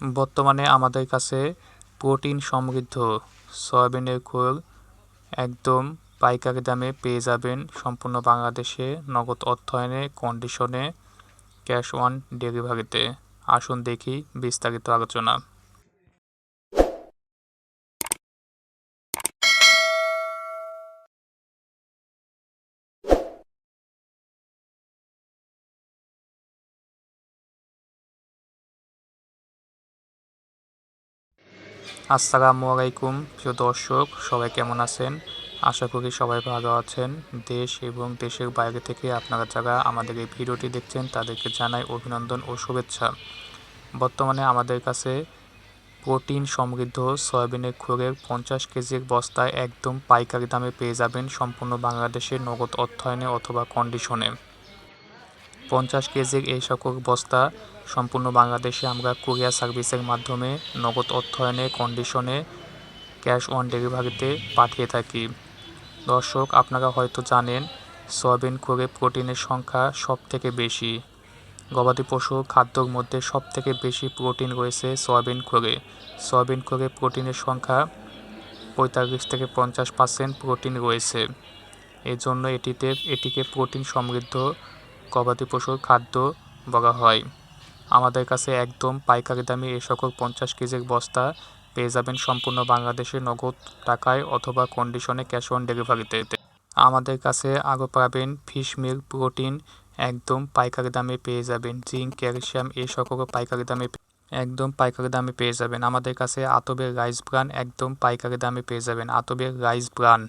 বর্তমানে আমাদের কাছে প্রোটিন সমৃদ্ধ। সয়াবিনের খোল একদম পাইকারি দামে পেয়ে যাবেন সম্পূর্ণ বাংলাদেশে নগদ অর্থায়নে কন্ডিশনে ক্যাশ অন ডেলিভারিতে আসুন দেখি বিস্তারিত আলোচনা। আসসালামু আলাইকুম, প্রিয় দর্শক, সবাই কেমন আছেন? আশা করি সবাই ভালো আছেন। দেশ এবং দেশের বাইরে থেকে আপনারা যারা আমাদের এই ভিডিওটি দেখছেন, তাদেরকে জানাই অভিনন্দন ও শুভেচ্ছা। বর্তমানে আমাদের কাছে প্রোটিন সমৃদ্ধ সয়াবিনের খোলের পঞ্চাশ কেজির বস্তায় একদম পাইকারি দামে পেয়ে যাবেন সম্পূর্ণ বাংলাদেশের নগদ অর্থায়নে অথবা কন্ডিশনে পঞ্চাশ কেজির এই সকল বস্তা সম্পূর্ণ বাংলাদেশে আমরা কুরিয়ার সার্ভিসের মাধ্যমে নগদ অর্থায়নে কন্ডিশনে ক্যাশ অন ডেলিভারিতে পাঠিয়ে থাকি। দর্শক, আপনারা হয়তো জানেন, সয়াবিন করে প্রোটিনের সংখ্যা সব থেকে বেশি। গবাদি পশু খাদ্যর মধ্যে সব থেকে বেশি প্রোটিন রয়েছে সয়াবিন করে সয়াবিন করে প্রোটিনের সংখ্যা পঁয়তাল্লিশ থেকে পঞ্চাশ পার্সেন্ট প্রোটিন রয়েছে। এজন্য এটিতে, এটিকে প্রোটিন সমৃদ্ধ গবাদি পশুর খাদ্য বলা হয়। আমাদের কাছে একদম পাইকারি দামে এ সকল পঞ্চাশ কেজির বস্তা পেয়ে যাবেন সম্পূর্ণ বাংলাদেশে নগদ টাকায় অথবা কন্ডিশনে ক্যাশ অন ডেলিভারিতে আমাদের কাছে আরও পাবেন ফিশ মিল প্রোটিন একদম পাইকারি দামে পেয়ে যাবেন। জিঙ্ক ক্যালসিয়াম এই সকল পাইকারি দামে একদম পাইকারি দামে পেয়ে যাবেন। আমাদের কাছে আতবের রাইস ব্রান একদম পাইকারি দামে পেয়ে যাবেন। আতবের রাইস ব্রান